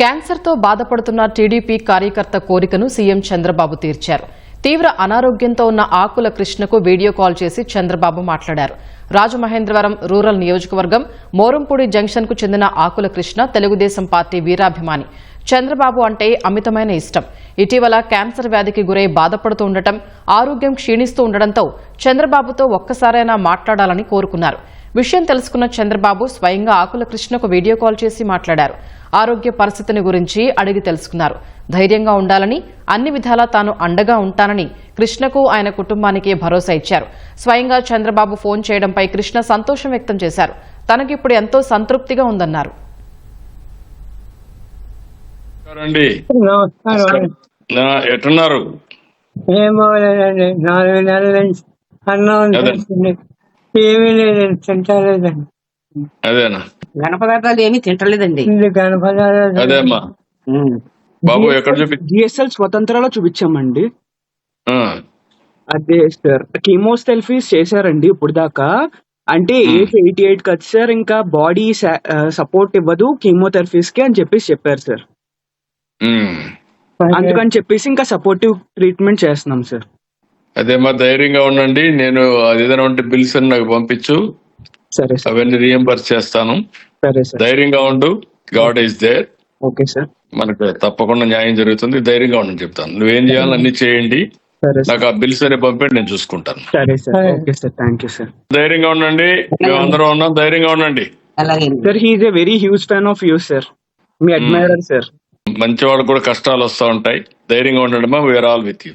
క్యాన్సర్తో బాధపడుతున్న టీడీపీ కార్యకర్త కోరికను సీఎం చంద్రబాబు తీర్చారు. తీవ్ర అనారోగ్యంతో ఉన్న ఆకుల కృష్ణకు వీడియో కాల్ చేసి చంద్రబాబు మాట్లాడారు. రాజమహేంద్రవరం రూరల్ నియోజకవర్గం మోరంపూడి జంక్షన్కు చెందిన ఆకుల కృష్ణ తెలుగుదేశం పార్టీ వీరాభిమాని. చంద్రబాబు అంటే అమితమైన ఇష్టం. ఇటీవల క్యాన్సర్ వ్యాధికి గురై బాధపడుతూ ఉండటం ఆరోగ్యం క్షీణిస్తూ ఉండడంతో చంద్రబాబుతో ఒక్కసారైనా మాట్లాడాలని కోరుకున్నారు. విషయం తెలుసుకున్న చంద్రబాబు స్వయంగా ఆకుల కృష్ణకు వీడియో కాల్ చేసి మాట్లాడారు. ఆరోగ్య పరిస్థితిని గురించి అడిగి తెలుసుకున్నారు. ధైర్యంగా ఉండాలని అన్ని విధాలా తాను అండగా ఉంటానని కృష్ణకు ఆయన కుటుంబానికి భరోసా ఇచ్చారు. స్వయంగా చంద్రబాబు ఫోన్ చేయడంపై కృష్ణ సంతోషం వ్యక్తం చేశారు. తనకిప్పుడు ఎంతో సంతృప్తిగా ఉందన్నారు. ఎట్టున్నారు? నాలుగు నెలల నుంచి అన్నం. తింటుంది ఏమీ లేదండి తింటలేదండి. అదేనా? ఘన పదార్థాలు ఏమీ తింటలేదండి. ఇది అదే అమ్మా బాబు ఎక్కడ చూపి జిఎస్ఎల్ స్వతంత్రాలో చూపించామండి. ఆ, అదే సార్ కీమోథెరపీస్ చేశారండి ఇప్పుడు దాకా అంటే ఏజ్ ఎయిటీ ఎయిట్ కదా సార్ ఇంకా బాడీ సపోర్ట్ ఇవ్వదు కీమోథెరపీస్కి అని చెప్పేసి చెప్పారు సార్. ఉమ్. అందుకని చెప్పేసి ఇంకా సపోర్టివ్ ట్రీట్మెంట్ చేస్తున్నాం సార్. అదేమ్మా ధైర్యంగా ఉండండి. నేను అది ఏదైనా ఉంటే బిల్స్ అని నాకు పంపించు. సరే సార్. అవన్నీ రియంబర్స్ చేస్తాను. సరే సార్. ధైర్యంగా ఉండు. God is there okay sir. మనకు తప్పకుండా న్యాయం జరుగుతుంది. ధైర్యంగా ఉండని చెప్తాను. నువ్వేం చేయాలో అన్ని చేయండి. నాకు ఆ బిల్స్ అని పంపండి నేను చూసుకుంటాను. సరే సార్. సరే. Okay sir. Thank you sir ధైర్యంగా ఉండండి. మేమందరం ఉన్నాం. ధైర్యంగా ఉండండి. Sir he is a very huge fan of you sir me admirer sir మంచి వాళ్ళకు కూడా కష్టాలు వస్తూ ఉంటాయి. ధైర్యంగా ఉండండి మా వీఆర్ ఆల్ విత్ యూ